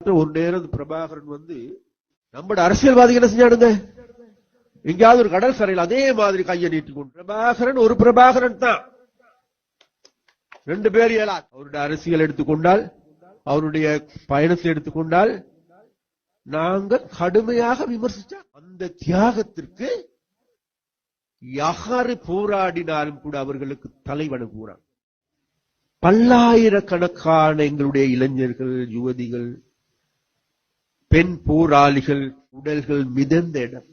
ஒரு நேரம் பிரபாகரன் வந்து நம்ம அரசியல்வாதி என்ன செஞ்சானுங்க? எங்கேயாவது ஒரு கடல் சரையில் அதே மாதிரி கையை நீட்டி பிரபாகரன் ஒரு பிரபாகரன் தான். ரெண்டு பேர் இயலாது அவருடைய அரசியல் எடுத்துக்கொண்டால் அவருடைய பயணத்தை எடுத்துக்கொண்டால் நாங்கள் கடுமையாக விமர்சிச்சா அந்த தியாகத்திற்கு யாரு போராடினாலும் கூட அவர்களுக்கு தலை வணங்குகிறான் பல்லாயிரக்கணக்கான எங்களுடைய இளைஞர்கள் யுவதிகள் பெண் போராளிகள் உடல்கள் மிதந்த இடம்.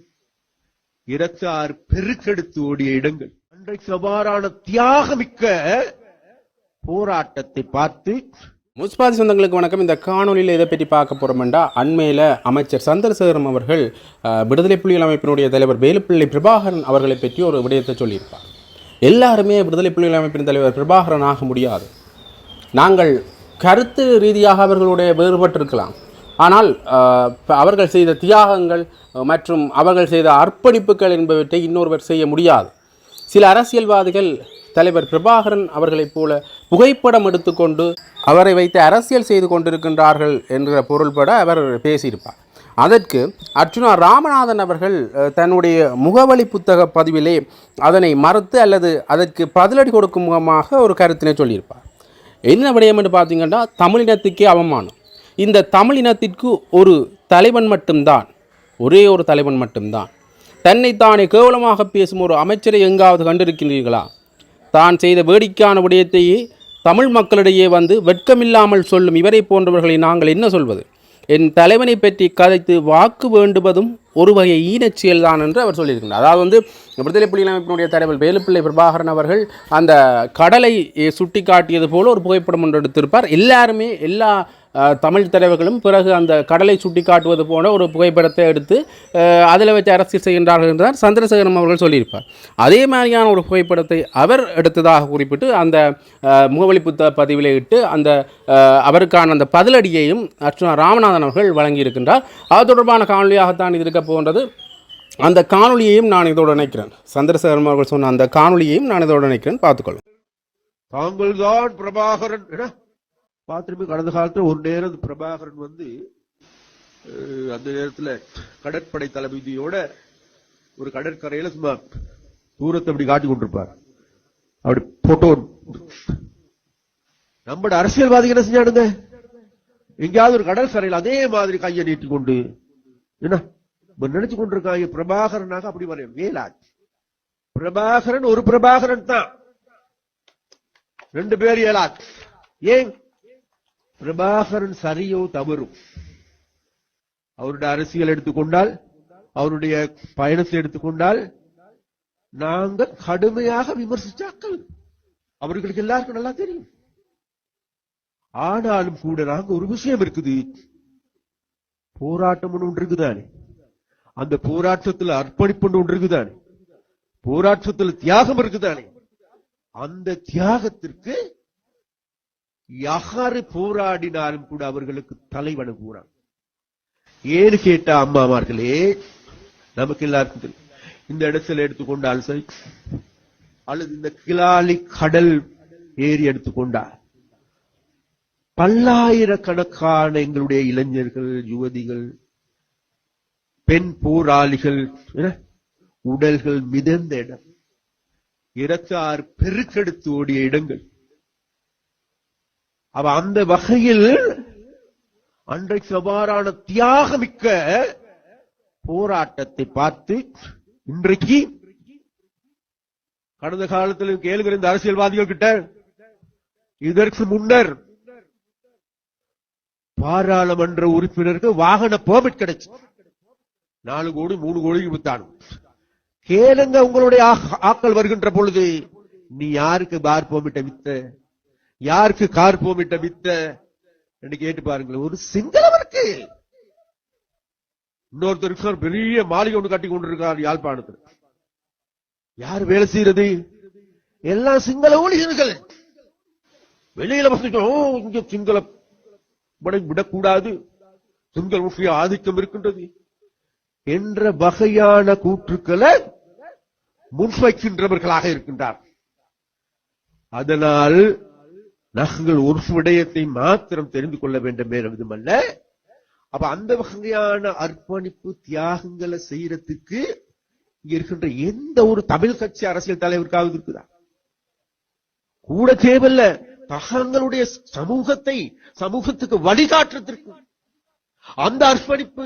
இரத்தார் பெருக்கெடுத்து ஓடிய இடங்கள். அன்றைக்கு அவ்வாறான தியாகமிக்க போராட்டத்தை பார்த்து முஸ்பாதி சொந்தங்களுக்கு வணக்கம். இந்த காணொலியில் எதை பற்றி பார்க்க போகிறோம்டா அண்மையில் அமைச்சர் சந்திரசேகரம் அவர்கள் விடுதலை புலிகள் அமைப்பினுடைய தலைவர் வேலுப்பிள்ளை பிரபாகரன் அவர்களை பற்றி ஒரு விடயத்தை சொல்லியிருப்பார். எல்லாருமே விடுதலை புலிகள் அமைப்பின் தலைவர் பிரபாகரன் ஆக முடியாது. நாங்கள் கருத்து ரீதியாக அவர்களுடைய வேறுபட்டிருக்கலாம். ஆனால் அவர்கள் செய்த தியாகங்கள் மற்றும் அவர்கள் செய்த அர்ப்பணிப்புகள் என்பவற்றை இன்னொருவர் செய்ய முடியாது. சில அரசியல்வாதிகள் தலைவர் பிரபாகரன் அவர்களைப் போல புகைப்படம் எடுத்துக்கொண்டு அவரை வைத்து அரசியல் செய்து கொண்டிருக்கின்றார்கள் என்ற பொருள்பட அவர் பேசியிருப்பார். அதற்கு அர்ச்சுனா ராமநாதன் அவர்கள் தன்னுடைய முகவழி புத்தக பதிவிலே அதனை மறுத்து அல்லது அதற்கு பதிலடி கொடுக்கும் முகமாக ஒரு கருத்தினை சொல்லியிருப்பார். என்ன விடயம் என்று பார்த்தீங்கன்னா தமிழினத்துக்கே அவமானம். இந்த தமிழினத்திற்கு ஒரு தலைவன் மட்டும்தான். ஒரே ஒரு தலைவன் மட்டும்தான். தன்னைத்தானே கேவலமாக பேசும் ஒரு அமைச்சரை எங்காவது கண்டிருக்கின்றீர்களா தான் செய்த வேடிக்கையான விடயத்தையே தமிழ் மக்களிடையே வந்து வெட்கமில்லாமல் சொல்லும் இவரை போன்றவர்களை நாங்கள் என்ன சொல்வது? என் தலைவனை பற்றி கதைத்து வாக்கு வேண்டுவதும் ஒரு வகை ஈனச் செயல்தான் என்று அவர் சொல்லியிருக்கிறார். அதாவது வந்து விடுதலை புலிகள் அமைப்பினுடைய தலைவர் வேலுப்பிள்ளை பிரபாகரன் அவர்கள் அந்த கடலை சுட்டி காட்டியது போல ஒரு புகைப்படம் ஒன்று எடுத்திருப்பார். எல்லாருமே எல்லா தமிழ் தலைவர்களும் பிறகு அந்த கடலை சுட்டி காட்டுவது போன்ற ஒரு புகைப்படத்தை எடுத்து அதில் வச்சு அரசியல் செய்கின்றார்கள் என்றார் சந்திரசேகரம் அவர்கள் சொல்லியிருப்பார். அதே மாதிரியான ஒரு புகைப்படத்தை அவர் எடுத்ததாக குறிப்பிட்டு அந்த அஹ், முகவழி புத்த பதிவிலே இட்டு அந்த அவருக்கான அந்த பதிலடியையும் அர்ச்சுனா ராமநாதன் அவர்கள் வழங்கியிருக்கின்றார். அது தொடர்பான காணொலியாகத்தான் இது இருக்க போன்றது அந்த காணொலியையும் நான் இதோடு நினைக்கிறேன் சந்திரசேகரம் அவர்கள் சொன்ன அந்த காணொலியையும் நான் இதோடு நினைக்கிறேன் பார்த்துக்கொள்ளும் தாங்கள் தான் பிரபாகரன் என்ன கடந்த காலத்தில் ஒரு நேரம் பிரபாகரன் வந்து அந்த நேரத்தில் கடற்படை தளபதியோட ஒரு கடற்கரையில சும்மா தூரத்தை அப்படி காட்டி கொண்டிருப்பார். அப்படி போட்டோ நம்மளோட அரசியல்வாதிகள் என்ன செஞ்சாடுங்க எங்கேயாவது ஒரு கடற்கரையில் அதே மாதிரி கையை நீட்டி கொண்டு என்ன? நினைச்சு கொண்டிருக்காங்க பிரபாகரனாக அப்படி வர வேலாச்சு பிரபாகரன் ஒரு பிரபாகரன் தான். ரெண்டு பேர் ஏலாச்சு ஏன்? பிரபாகரன் சரியோ தவறும். அவருடைய அரசியல் எடுத்துக்கொண்டால் அவருடைய பயணத்தை எடுத்துக்கொண்டால் நாங்கள் கடுமையாக விமர்சிச்சாக்கள் அவர்களுக்கு எல்லாருக்கும் நல்லா தெரியும். ஆனாலும் கூட நாங்க ஒரு விஷயம் இருக்குது. போராட்டம் ஒன்று இருக்குதானே அந்த போராட்டத்துல அர்ப்பணிப்பு ஒன்று இருக்குதானே போராட்டத்துல தியாகம் இருக்குதானே. அந்த தியாகத்திற்கு யாரு போராடினாலும் கூட அவர்களுக்கு தலை வணங்குகிறான் ஏன்னு கேட்டா அம்மாமார்களே நமக்கு எல்லாருக்கும் தெரியும். இந்த இடத்துல எடுத்துக்கொண்டால் சரி. அல்லது இந்த கிளாலி கடல் ஏரி எடுத்துக்கொண்டால் பல்லாயிரக்கணக்கான எங்களுடைய இளைஞர்கள் யுவதிகள் பெண் போராளிகள் உடல்கள் மிதந்த இடம். இரத்தார் பெருக்கெடுத்து ஓடிய இடங்கள். அவ அந்த வகையில் அன்றைக்கு அவ்வாறான தியாகமிக்க போராட்டத்தை பார்த்து இன்றைக்கு கடந்த காலத்தில் கேளுகிற இந்த அரசியல்வாதிகள் கிட்ட இதற்கு முன்னர் பாராளுமன்ற உறுப்பினருக்கு வாகன பெர்மிட் கிடைச்சு. நாலு கோடி மூணு கோடி வித்தானு. கேளுங்க உங்களுடைய ஆக்கள் வருகின்ற பொழுது நீ யாருக்கு பார் பெர்மிட்டை வித்த? யாருக்கு கார் போமிட்ட வித்த என்று கேட்டு பாருங்களேன். ஒரு சிங்களவருக்கு. இன்னொருத்தருக்கு பெரிய மாளிகை ஒன்று கட்டி கொண்டிருக்கார் யாழ்ப்பாணத்தில். யார் வேலை செய்யறது? எல்லாம் சிங்கள ஊழியர்கள். வெளியில வசிக்க ஓ இங்க சிங்கள படை விடக்கூடாது. சிங்கள முக்கிய ஆதிக்கம் இருக்கின்றது. என்ற வகையான கூற்றுக்களை முன்வைக்கின்றவர்களாக இருக்கின்றார். அதனால் நாங்கள் ஒரு விடயத்தை மாத்திரம் தெரிந்து கொள்ள வேண்டும் என்பதுமல்ல அப்ப அந்த வகையான அர்ப்பணிப்பு தியாகங்களை செய்யறதுக்கு இங்க இருக்கின்ற எந்த ஒரு தமிழ் கட்சி அரசியல் தலைவருக்காவது இருக்குதா? கூட தேவையில்ல. தகங்களுடைய சமூகத்தை சமூகத்துக்கு வழிகாட்டுறதற்கு அந்த அர்ப்பணிப்பு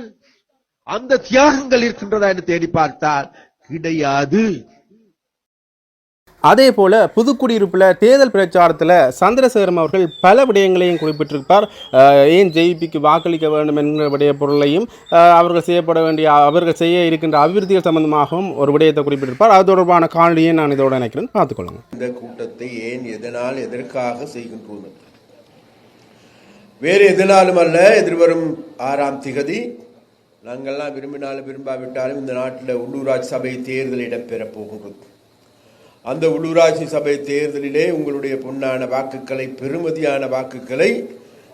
அந்த தியாகங்கள் இருக்கின்றதா என்று தேடி பார்த்தால் கிடையாது. அதே போல் புதுக்குடியிருப்பில் தேர்தல் பிரச்சாரத்தில் சந்திரசேகரம் அவர்கள் பல விடயங்களையும் குறிப்பிட்டிருப்பார். ஏன் ஜேபிக்கு வாக்களிக்க வேண்டும் என்கிற விடைய பொருளையும் அவர்கள் செய்யப்பட வேண்டிய அவர்கள் செய்ய இருக்கின்ற அபிவிருத்திகள் சம்பந்தமாகவும் ஒரு விடயத்தை குறிப்பிட்டிருப்பார். அது தொடர்பான காணொலியை நான் இதோட நினைக்கிறேன் பார்த்துக்கொள்ளுங்க. இந்த கூட்டத்தை ஏன் எதனால் எதற்காக செய்கின்றோம்? வேறு எதனாலும் அல்ல எதிர்வரும் ஆறாம் திகதி. நாங்கள்லாம் விரும்பினாலும் விரும்பாவிட்டாலும் இந்த நாட்டில் உள்ளூராட்சி சபை தேர்தல் இடம்பெறப் போகின்றது. அந்த உள்ளூராட்சி சபை தேர்தலிலே உங்களுடைய பொன்னான வாக்குகளை பெருமதியான வாக்குகளை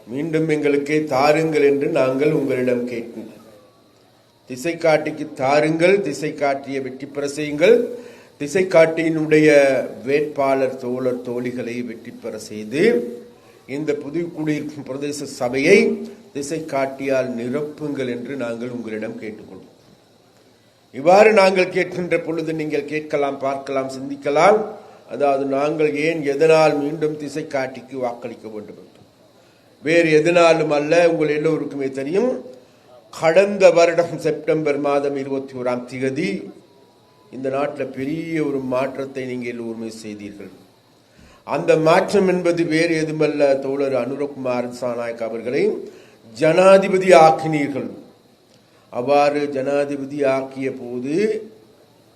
மீண்டும் எங்களுக்கே தாருங்கள் என்று நாங்கள் உங்களிடம் கேட்கின்றோம் திசை காட்டிக்கு தாருங்கள் திசை காட்டிய வெற்றி பெற செய்யுங்கள். திசை காட்டியினுடைய வேட்பாளர் தோழர் தோழிகளை வெற்றி பெற செய்து இந்த புது குடியிருக்கும் பிரதேச சபையை திசை காட்டியால் நிரப்புங்கள் என்று நாங்கள் உங்களிடம் கேட்டுக்கொள் இவ்வாறு நாங்கள் கேட்கின்ற பொழுது நீங்கள் கேட்கலாம் பார்க்கலாம் சிந்திக்கலாம். அதாவது நாங்கள் ஏன் எதனால் மீண்டும் திசை காட்டிக்கு வாக்களிக்க வேண்டும் என்று. வேறு எதனாலும் அல்ல உங்கள் எல்லோருக்குமே தெரியும். கடந்த வருடம் செப்டம்பர் மாதம் இருபத்தி ஓராம் திகதி இந்த நாட்டில் பெரிய ஒரு மாற்றத்தை நீங்கள் எல்லோருமே செய்தீர்கள். அந்த மாற்றம் என்பது வேறு எதுமல்ல தோழர் அனுரகுமார் சாநாயக் அவர்களை ஜனாதிபதி ஆக்கினீர்கள். அவ்வாறு ஜனாதிபதி ஆக்கிய போது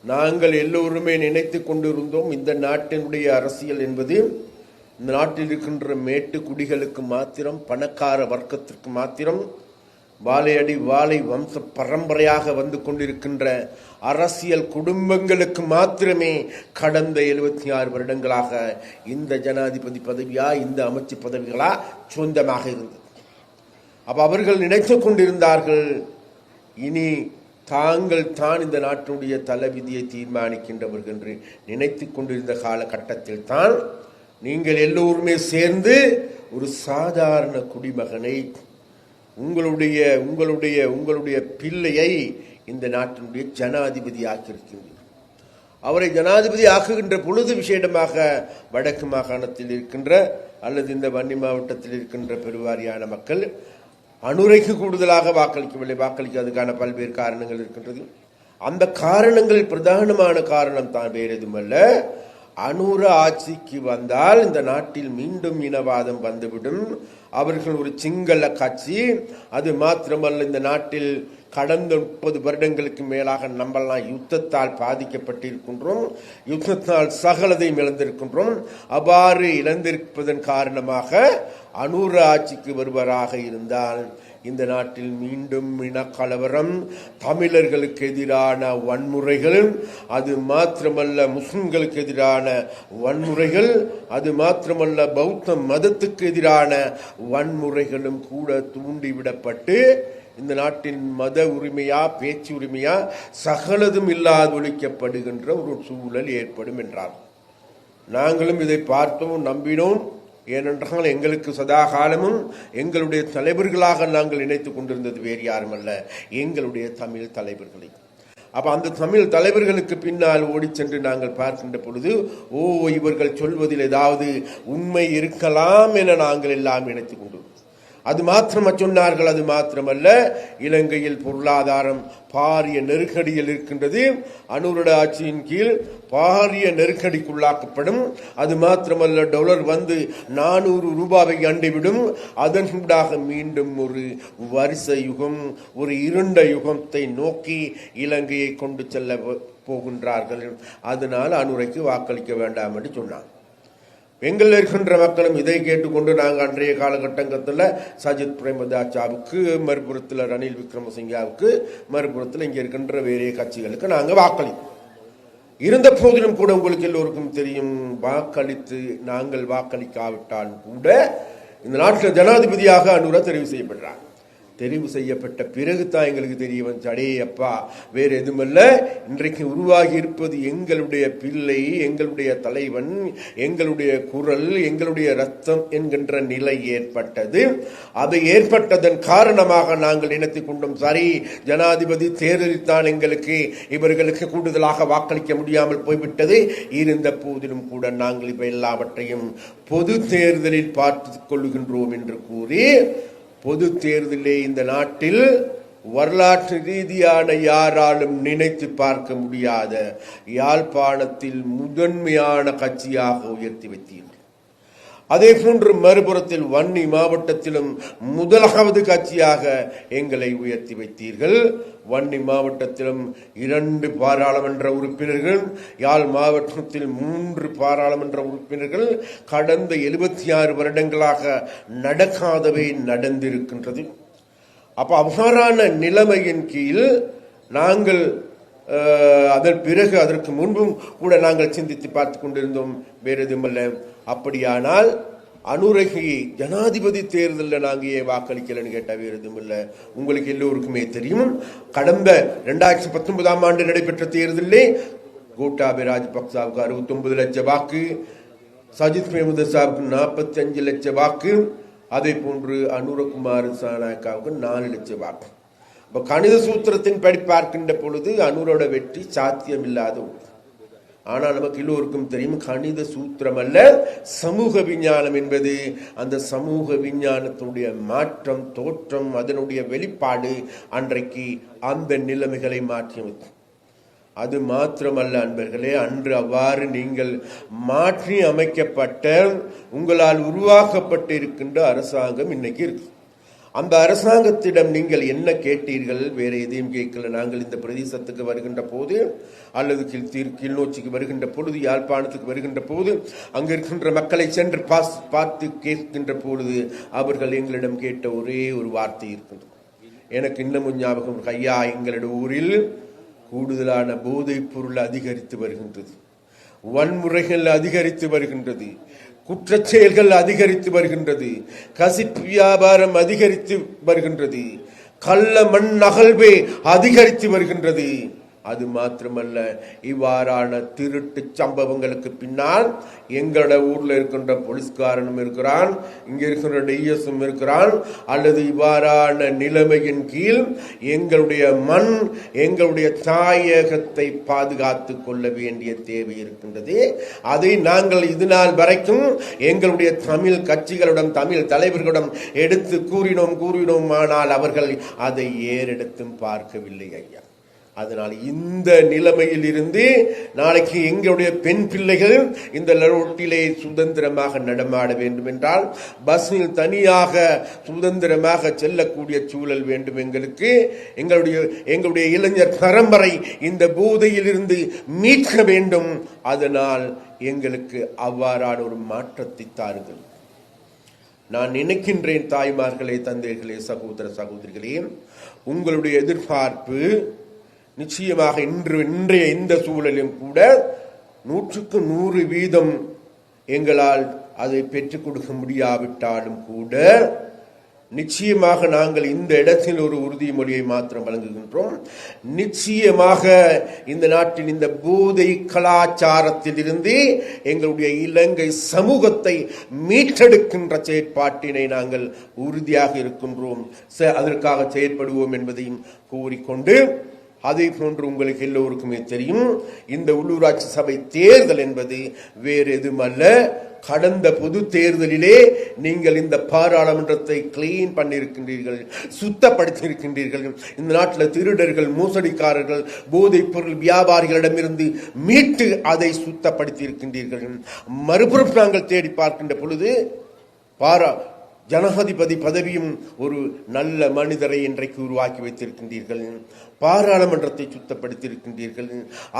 நாங்கள் எல்லோருமே நினைத்து கொண்டிருந்தோம் இந்த நாட்டினுடைய அரசியல் என்பது இந்த நாட்டில் இருக்கின்ற மேட்டு குடிகளுக்கு மாத்திரம் பணக்கார வர்க்கத்திற்கு மாத்திரம் வாழையடி வாழை வம்ச பரம்பரையாக வந்து கொண்டிருக்கின்ற அரசியல் குடும்பங்களுக்கு மாத்திரமே கடந்த எழுபத்தி ஆறு வருடங்களாக இந்த ஜனாதிபதி பதவியா இந்த அமைச்சு பதவிகளா சொந்தமாக இருந்தது. அப்ப அவர்கள் நினைத்து கொண்டிருந்தார்கள் இனி தாங்கள் தான் இந்த நாட்டினுடைய தலைவிதியை தீர்மானிக்கின்றவர்கள் என்று நினைத்து கொண்டிருந்த காலகட்டத்தில் தான் நீங்கள் எல்லோருமே சேர்ந்து ஒரு சாதாரண குடிமகனை உங்களுடைய உங்களுடைய உங்களுடைய பிள்ளையை இந்த நாட்டினுடைய ஜனாதிபதி ஆக்கியிருக்கின்றீர்கள். அவரை ஜனாதிபதி ஆக்குகின்ற பொழுது விசேடமாக வடக்கு மாகாணத்தில் இருக்கின்ற அல்லது இந்த வன்னி மாவட்டத்தில் இருக்கின்ற பெருவாரியான மக்கள் அனுரைக்கு கூடுதலாக வாக்களிக்கவில்லை வாக்களிக்கிறதுக்கான பல்வேறு காரணங்கள் இருக்கின்றது. அந்த காரணங்களில் பிரதானமான காரணம் தான். வேறு எதுவுமல்ல அனுர ஆட்சிக்கு வந்தால் இந்த நாட்டில் மீண்டும் இனவாதம் வந்துவிடும். அவர்கள் ஒரு சிங்கள கட்சி. அது மாத்திரமல்ல இந்த நாட்டில் கடந்த முப்பது வருடங்களுக்கு மேலாக நம்மெல்லாம் யுத்தத்தால் பாதிக்கப்பட்டிருக்கின்றோம். யுத்தத்தால் சகலதையும் இழந்திருக்கின்றோம். அவ்வாறு இழந்திருப்பதன் காரணமாக அனூர ஆட்சிக்கு வருவராக இருந்தால் இந்த நாட்டில் மீண்டும் இனக்கலவரம் தமிழர்களுக்கு எதிரான வன்முறைகள் அது மாத்திரமல்ல முஸ்லிம்களுக்கு எதிரான வன்முறைகள் அது மாத்திரமல்ல பௌத்த மதத்துக்கு எதிரான வன்முறைகளும் கூட தூண்டிவிடப்பட்டு இந்த நாட்டின் மத உரிமையா பேச்சு உரிமையா சகலதும் இல்லாது ஒழிக்கப்படுகின்ற ஒரு சூழல் ஏற்படும் என்றார். நாங்களும் இதை பார்த்தோம் நம்பினோம். ஏனென்றால் எங்களுக்கு சதா காலமும் எங்களுடைய தலைவர்களாக நாங்கள் நினைத்து கொண்டிருந்தது வேறு யாரும் அல்ல எங்களுடைய தமிழ் தலைவர்களை. அப்போ அந்த தமிழ் தலைவர்களுக்கு பின்னால் ஓடிச் சென்று நாங்கள் பார்க்கின்ற பொழுது ஓ இவர்கள் சொல்வதில் ஏதாவது உண்மை இருக்கலாம் என நாங்கள் எல்லாம் நினைத்துக் கொண்டோம். அது மாத்திரம் சொன்னார்கள் அது மாத்திரமல்ல. இலங்கையில் பொருளாதாரம் பாரிய நெருக்கடியில் இருக்கின்றது. அனுருட ஆட்சியின் கீழ் பாரிய நெருக்கடிக்குள்ளாக்கப்படும். அது மாத்திரமல்ல டொலர் வந்து நானூறு ரூபாவை அண்டிவிடும். அதனூடாக மீண்டும் ஒரு வரிசை யுகம் ஒரு இருண்ட யுகத்தை நோக்கி இலங்கையை கொண்டு செல்ல போகின்றார்கள். அதனால் அனுரைக்கு வாக்களிக்க வேண்டாம் என்று சொன்னாங்க எங்கள் இருக்கின்ற மக்களும் இதை கேட்டுக்கொண்டு நாங்கள் அன்றைய காலகட்டங்கத்தில் சஜித் பிரேமதாச்சாவுக்கு மறுபுறத்தில் ரணில் விக்ரமசிங்காவுக்கு மறுபுறத்தில் இங்கே இருக்கின்ற வேறு கட்சிகளுக்கு நாங்கள் வாக்களித்தோம். இருந்த போதிலும் கூட உங்களுக்கு எல்லோருக்கும் தெரியும் வாக்களித்து நாங்கள் வாக்களிக்காவிட்டால் கூட இந்த நாட்டில் ஜனாதிபதியாக அனுரா தெரிவு செய்யப்படுறாங்க தெரிவு செய்யப்பட்ட பிறகு தான் எங்களுக்கு தெரிய வந்துச்சு. அடே அப்பா வேறு எதுவுமல்ல. இன்றைக்கு உருவாகி இருப்பது எங்களுடைய பிள்ளை எங்களுடைய தலைவன் எங்களுடைய குரல் எங்களுடைய ரத்தம் என்கின்ற நிலை ஏற்பட்டது. அது ஏற்பட்டதன் காரணமாக நாங்கள் நினைத்துக் கொண்டோம். சரி ஜனாதிபதி தேர்தலில் தான் எங்களுக்கு இவர்களுக்கு கூடுதலாக வாக்களிக்க முடியாமல் போய்விட்டது. இருந்த போதிலும் கூட நாங்கள் இவை எல்லாவற்றையும் பொது தேர்தலில் பார்த்து கொள்கின்றோம் என்று கூறி பொது தேர்தலே இந்த நாட்டில் வரலாற்று ரீதியான யாராலும் நினைத்து பார்க்க முடியாத யாழ்ப்பாணத்தில் முதன்மையான கட்சியாக உயர்த்தி வைத்தீர்கள். அதே போன்று மறுபுறத்தில் வன்னி மாவட்டத்திலும் முதலாவது கட்சியாக எங்களை உயர்த்தி வைத்தீர்கள். வன்னி மாவட்டத்திலும் இரண்டு பாராளுமன்ற உறுப்பினர்கள் யாழ் மாவட்டத்தில் மூன்று பாராளுமன்ற உறுப்பினர்கள் கடந்த எழுபத்தி ஆறு வருடங்களாக நடக்காதவை நடந்திருக்கின்றது. அப்ப அவ்வாறான நிலைமையின் கீழ் நாங்கள் அதன் பிறகு அதற்கு முன்பும் கூட நாங்கள் சிந்தித்து பார்த்து கொண்டிருந்தோம் வேறு எதுவுமல்ல அப்படியானால் அனுரகி ஜனாதிபதி தேர்தலில் நாங்கள் ஏன் வாக்களிக்கலன்னு கேட்டால் வேறு எதுவுமில்ல உங்களுக்கு எல்லோருக்குமே தெரியும் கடந்த ரெண்டாயிரத்தி பத்தொன்பதாம் ஆண்டு நடைபெற்ற தேர்தலிலே கோட்டாபி ராஜபக்சாவுக்கு அறுபத்தொன்பது லட்சம் வாக்கு சஜித் பிரேமத சாவுக்கு நாற்பத்தி அஞ்சு லட்சம் வாக்கு அதே போன்று அனுரகுமார் சாணாக்காவுக்கு நாலு லட்சம் வாக்கு. இப்போ கணித சூத்திரத்தின் படி பார்க்கின்ற பொழுது அனுரோட வெற்றி சாத்தியம் இல்லாத ஒன்று. ஆனால் நமக்கு எல்லோருக்கும் தெரியும் கணித சூத்திரம் அல்ல சமூக விஞ்ஞானம் என்பது அந்த சமூக விஞ்ஞானத்தினுடைய மாற்றம் தோற்றம் அதனுடைய வெளிப்பாடு அன்றைக்கு அந்த நிலைமைகளை மாற்றியமைத்து அது மாத்திரமல்ல அன்பர்களே அன்று அவ்வாறு நீங்கள் மாற்றி அமைக்கப்பட்ட உங்களால் உருவாக்கப்பட்டு இருக்கின்ற அரசாங்கம் இன்னைக்கு இருக்கு. அந்த அரசாங்கத்திடம் நீங்கள் என்ன கேட்டீர்கள்? வேறு எதையும் கேட்கல. நாங்கள் இந்த பிரதேசத்துக்கு வருகின்ற போது அல்லது கீழ் தீர் வருகின்ற பொழுது யாழ்ப்பாணத்துக்கு வருகின்ற போது அங்கே இருக்கின்ற மக்களை சென்று பாஸ் பார்த்து கேட்கின்ற பொழுது அவர்கள் எங்களிடம் கேட்ட ஒரே ஒரு வார்த்தை இருக்கின்றது எனக்கு இன்னமும் ஞாபகம் ஐயா எங்களுடைய ஊரில் கூடுதலான போதைப் பொருள் அதிகரித்து வருகின்றது. வன்முறைகள் அதிகரித்து வருகின்றது. குற்றச்செயல்கள் அதிகரித்து வருகின்றது. கசிப்பு வியாபாரம் அதிகரித்து வருகின்றது. கள்ள மண் அகழ்வே அதிகரித்து வருகின்றது. அது மாத்திரமல்ல இவ்வாறான திருட்டு சம்பவங்களுக்கு பின்னால் எங்களோட ஊர்ல இருக்கின்ற போலீஸ்காரனும் இருக்கிறான் இங்க இருக்கின்ற டிஎஸும் இருக்கிறான் அல்லது இவ்வாறான நிலைமையின் கீழ் எங்களுடைய மண் எங்களுடைய தாயகத்தை பாதுகாத்து கொள்ள வேண்டிய தேவை இருக்கின்றது. அதை நாங்கள் இது நாள் வரைக்கும் எங்களுடைய தமிழ் கட்சிகளிடம் தமிழ் தலைவர்களிடம் எடுத்து கூறினோம் கூறினோம் ஆனால் அவர்கள் அதை ஏறெடுத்தும் பார்க்கவில்லை ஐயா. அதனால் இந்த நிலைமையில் இருந்து நாளைக்கு எங்களுடைய பெண் பிள்ளைகள் இந்த ரோட்டிலே சுதந்திரமாக நடமாட வேண்டும் என்றால் பஸ்ஸில் தனியாக சுதந்திரமாக செல்லக்கூடிய சூழல் வேண்டும் எங்களுக்கு. எங்களுடைய எங்களுடைய இளைஞர் பரம்பரை இந்த போதையிலிருந்து மீட்க வேண்டும். அதனால் எங்களுக்கு அவ்வாறான ஒரு மாற்றத்தை தாருங்கள். நான் நினைக்கின்றேன் தாய்மார்களே தந்தைகளே சகோதர சகோதரிகளே உங்களுடைய எதிர்பார்ப்பு நிச்சயமாக இன்று இன்றைய இந்த சூழலிலும் கூட நூற்றுக்கு நூறு வீதம் எங்களால் அதை பெற்றுக் கொடுக்க முடியாவிட்டாலும் கூட நிச்சயமாக நாங்கள் இந்த இடத்தில் ஒரு உறுதிமொழியை மாத்திரம் வழங்குகின்றோம். நிச்சயமாக இந்த நாட்டின் இந்த போதை கலாச்சாரத்திலிருந்து எங்களுடைய இலங்கை சமூகத்தை மீட்டெடுக்கின்ற செயற்பாட்டினை நாங்கள் உறுதியாக இருக்கின்றோம். ச- அதற்காக செயற்படுவோம் என்பதையும் கூறிக்கொண்டு அதே போன்று உங்களுக்கு எல்லோருக்குமே தெரியும் இந்த உள்ளூராட்சி சபை தேர்தல் என்பது வேறு எதுவுமல்ல கடந்த பொது தேர்தலிலே நீங்கள் இந்த பாராளுமன்றத்தை கிளீன் பண்ணியிருக்கின்றீர்கள் சுத்தப்படுத்தியிருக்கின்றீர்கள். இந்த நாட்டில் திருடர்கள் மோசடிக்காரர்கள் போதைப் பொருள் வியாபாரிகளிடமிருந்து மீட்டு அதை சுத்தப்படுத்தியிருக்கின்றீர்கள். மறுபுறம் நாங்கள் தேடி பார்க்கின்ற பொழுது பாரா ஜனாதிபதி பதவியும் ஒரு நல்ல மனிதரை இன்றைக்கு உருவாக்கி வைத்திருக்கின்றீர்கள். பாராளுமன்றத்தை சுத்தப்படுத்தியிருக்கின்றீர்கள்.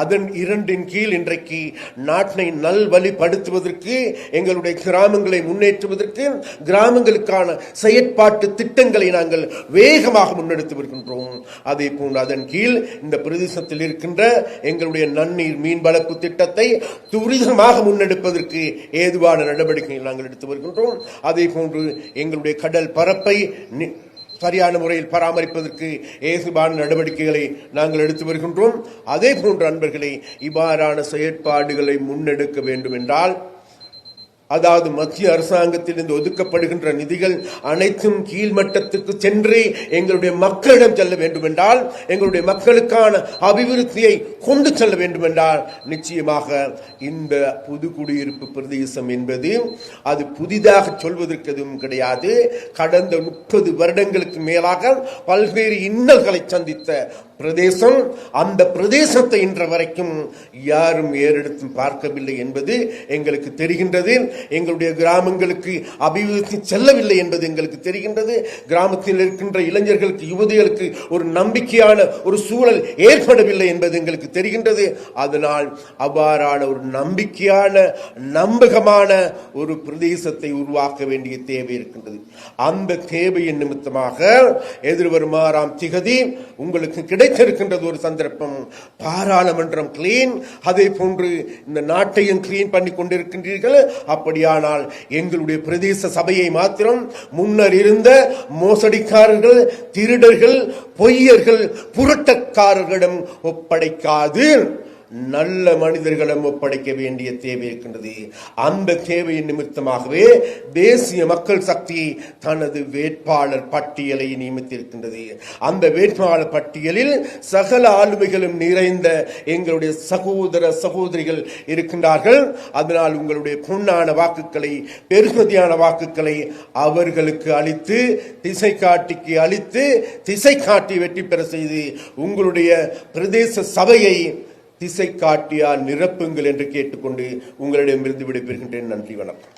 அதன் இரண்டின் கீழ் இன்றைக்கு நாட்டை நல்வழிப்படுத்துவதற்கு எங்களுடைய கிராமங்களை முன்னேற்றுவதற்கு கிராமங்களுக்கான செயற்பாட்டு திட்டங்களை நாங்கள் வேகமாக முன்னெடுத்து வருகின்றோம். அதே போன்று அதன் கீழ் இந்த பிரதேசத்தில் இருக்கின்ற எங்களுடைய நன்னீர் மீன் வளர்ப்பு திட்டத்தை துரிதமாக முன்னெடுப்பதற்கு ஏதுவான நடவடிக்கைகள் நாங்கள் எடுத்து வருகின்றோம். அதே போன்று எங்களுடைய கடல் பரப்பை சரியான முறையில் பராமரிப்பதற்கு ஏசுபான நடவடிக்கைகளை நாங்கள் எடுத்து வருகின்றோம். அதே போன்ற அன்பர்களை இவ்வாறான செயற்பாடுகளை முன்னெடுக்க வேண்டும் என்றால் அதாவது மத்திய அரசாங்கத்திலிருந்து ஒதுக்கப்படுகின்ற நிதிகள் அனைத்தும் கீழ்மட்டத்துக்கு சென்று எங்களுடைய மக்களிடம் செல்ல வேண்டும் என்றால் எங்களுடைய மக்களுக்கான அபிவிருத்தியை கொண்டு செல்ல வேண்டும் என்றால் நிச்சயமாக இந்த புது குடியிருப்பு பிரதேசம் என்பது அது புதிதாக சொல்வதற்கு எதுவும் கிடையாது. கடந்த முப்பது வருடங்களுக்கு மேலாக பல்வேறு இன்னல்களை சந்தித்த பிரதேசம் அந்த பிரதேசத்தை இன்ற வரைக்கும் யாரும் ஏறெடுத்தும் பார்க்கவில்லை என்பது எங்களுக்கு தெரிகின்றது. எங்களுடைய கிராமங்களுக்கு அபிவிருத்தி செல்லவில்லை என்பது எங்களுக்கு தெரிகின்றது. கிராமத்தில் இருக்கின்ற இளைஞர்களுக்கு யுவதிகளுக்கு ஒரு நம்பிக்கையான ஒரு சூழல் ஏற்படவில்லை என்பது எங்களுக்கு தெரிகின்றது. அதனால் அவ்வாறான ஒரு நம்பிக்கையான நம்பகமான ஒரு பிரதேசத்தை உருவாக்க வேண்டிய தேவை இருக்கின்றது. அந்த தேவையின் நிமித்தமாக எதிர்வரும் ஆறாம் திகதி உங்களுக்கு கிடைத்திருக்கின்றது ஒரு சந்தர்ப்பம். பாராளுமன்றம் கிளீன் அதே போன்று இந்த நாட்டையும் கிளீன் பண்ணி கொண்டிருக்கின்றீர்கள். அப்படியானால் எங்களுடைய பிரதேச சபையை மாத்திரம் முன்னர் இருந்த மோசடிக்காரர்கள் திருடர்கள் பொய்யர்கள் புரட்டக்காரர்களிடம் ஒப்படைக்காது நல்ல மனிதர்களும் ஒப்படைக்க வேண்டிய தேவை இருக்கின்றது. அந்த தேவையின் நிமித்தமாகவே தேசிய மக்கள் சக்தி தனது வேட்பாளர் பட்டியலை நியமித்திருக்கின்றது. அந்த வேட்பாளர் பட்டியலில் சகல ஆளுமைகளும் நிறைந்த எங்களுடைய சகோதர சகோதரிகள் இருக்கின்றார்கள். அதனால் உங்களுடைய பொன்னான வாக்குகளை பெருமதியான வாக்குகளை அவர்களுக்கு அளித்து திசை காட்டிக்கு அளித்து திசை காட்டி வெற்றி பெற செய்து உங்களுடைய பிரதேச சபையை திசை காட்டியா நிரப்புங்கள் என்று கேட்டுக்கொண்டு உங்களிடமிருந்து விடைபெறுகின்றேன். நன்றி வணக்கம்.